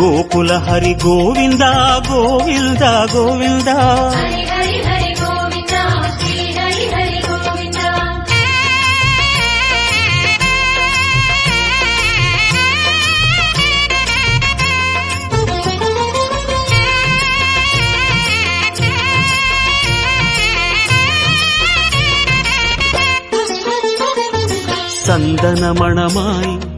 Gokula Hari Govinda Govinda Govinda. సందన మణమాయి